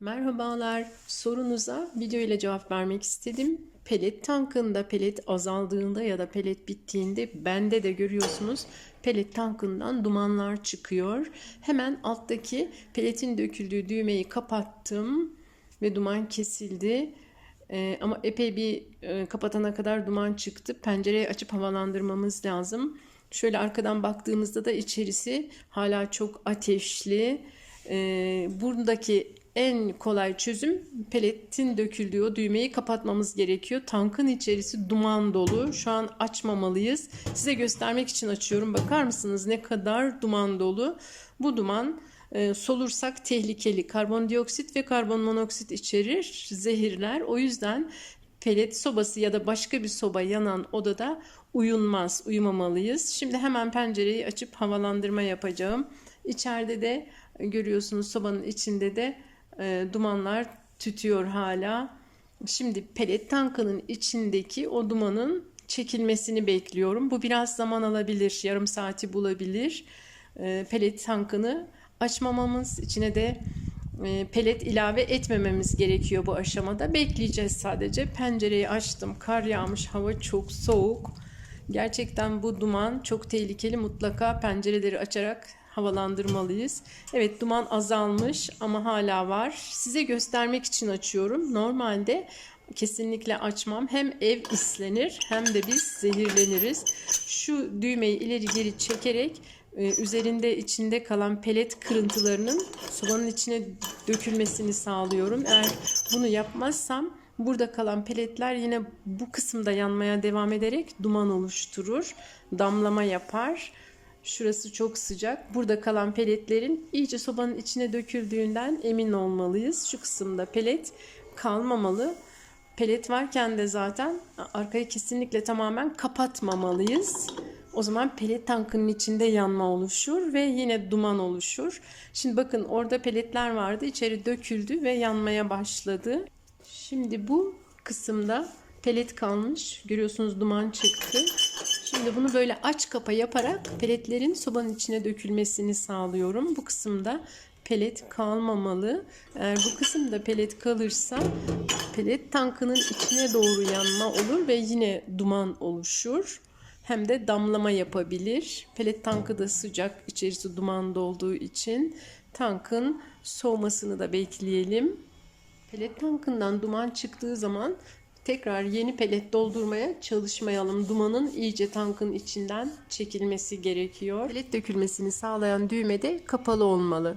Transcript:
Merhabalar. Sorunuza video ile cevap vermek istedim. Pelet tankında pelet azaldığında ya da pelet bittiğinde bende de görüyorsunuz pelet tankından dumanlar çıkıyor. Hemen alttaki peletin döküldüğü düğmeyi kapattım ve duman kesildi. Ee, ama epey bir e, kapatana kadar duman çıktı. Pencereyi açıp havalandırmamız lazım. Şöyle arkadan baktığımızda da içerisi hala çok ateşli. Ee, buradaki en kolay çözüm peletin döküldüğü o düğmeyi kapatmamız gerekiyor. Tankın içerisi duman dolu. Şu an açmamalıyız. Size göstermek için açıyorum. Bakar mısınız ne kadar duman dolu? Bu duman e, solursak tehlikeli. Karbondioksit ve karbon monoksit içerir, zehirler. O yüzden pelet sobası ya da başka bir soba yanan odada uyunmaz, uyumamalıyız. Şimdi hemen pencereyi açıp havalandırma yapacağım. İçeride de görüyorsunuz sobanın içinde de e, dumanlar tütüyor hala. Şimdi pelet tankının içindeki o dumanın çekilmesini bekliyorum. Bu biraz zaman alabilir, yarım saati bulabilir. E, pelet tankını açmamamız, içine de e, pelet ilave etmememiz gerekiyor bu aşamada. Bekleyeceğiz sadece. Pencereyi açtım. Kar yağmış, hava çok soğuk. Gerçekten bu duman çok tehlikeli. Mutlaka pencereleri açarak havalandırmalıyız. Evet duman azalmış ama hala var. Size göstermek için açıyorum. Normalde kesinlikle açmam. Hem ev islenir hem de biz zehirleniriz. Şu düğmeyi ileri geri çekerek e, üzerinde içinde kalan pelet kırıntılarının sobanın içine dökülmesini sağlıyorum. Eğer bunu yapmazsam burada kalan peletler yine bu kısımda yanmaya devam ederek duman oluşturur. Damlama yapar. Şurası çok sıcak. Burada kalan peletlerin iyice sobanın içine döküldüğünden emin olmalıyız. Şu kısımda pelet kalmamalı. Pelet varken de zaten arkayı kesinlikle tamamen kapatmamalıyız. O zaman pelet tankının içinde yanma oluşur ve yine duman oluşur. Şimdi bakın orada peletler vardı. içeri döküldü ve yanmaya başladı. Şimdi bu kısımda pelet kalmış. Görüyorsunuz duman çıktı. Şimdi bunu böyle aç kapa yaparak peletlerin sobanın içine dökülmesini sağlıyorum. Bu kısımda pelet kalmamalı. Eğer bu kısımda pelet kalırsa pelet tankının içine doğru yanma olur ve yine duman oluşur. Hem de damlama yapabilir. Pelet tankı da sıcak, içerisi duman olduğu için tankın soğumasını da bekleyelim. Pelet tankından duman çıktığı zaman tekrar yeni pelet doldurmaya çalışmayalım. Dumanın iyice tankın içinden çekilmesi gerekiyor. Pelet dökülmesini sağlayan düğme de kapalı olmalı.